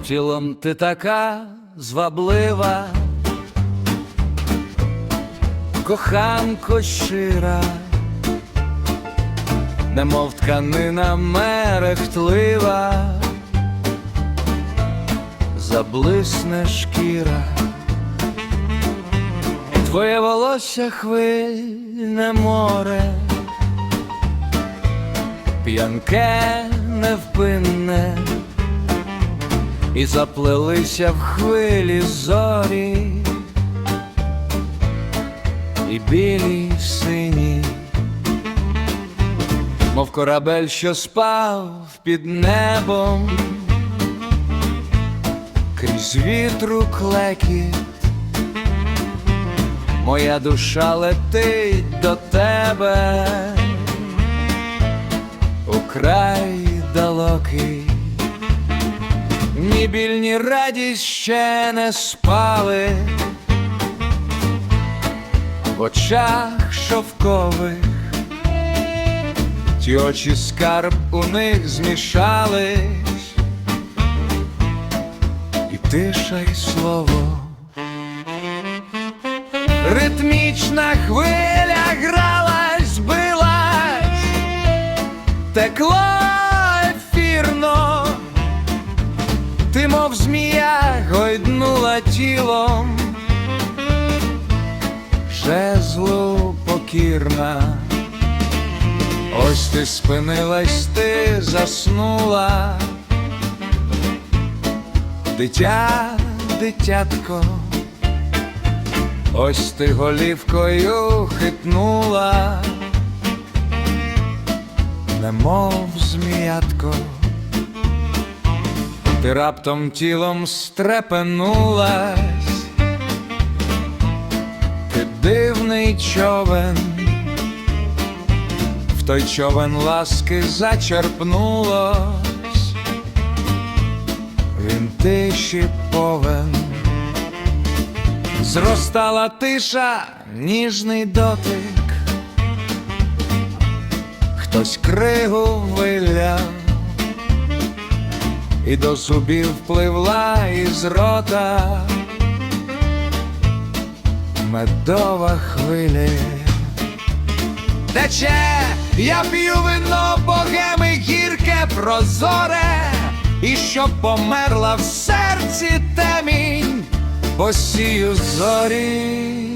тілом ти така зваблива, коханко щира, немов тканина мерехтлива, заблисне шкіра, твоє волосся хвильне море, п'янке невпинне і заплелися в хвилі зорі, і білі і сині, мов корабель, що спав під небом, крізь вітру клекіт, моя душа летить до тебе, у Ні біль, радість ще не спали в очах шовкових, ті очі скарб у них змішались, і тиша, й слово. Ритмічна хвиля гралась, билась, текло Ти, мов змія, гойднула тілом, жезлу покірна, ось ти спинилась, ти заснула, дитя, дитятко, ось ти голівкою хитнула, немов зміятко ти раптом тілом стрепенулась, ти дивний човен, в той човен ласки зачерпнулось, він тиші повен, зростала тиша, ніжний дотик, хтось кригу виляв і до зубів пливла із рота медова хвиля. Тече, я п'ю вино богеми гірке прозоре, і щоб померла в серці темінь, посію зорі.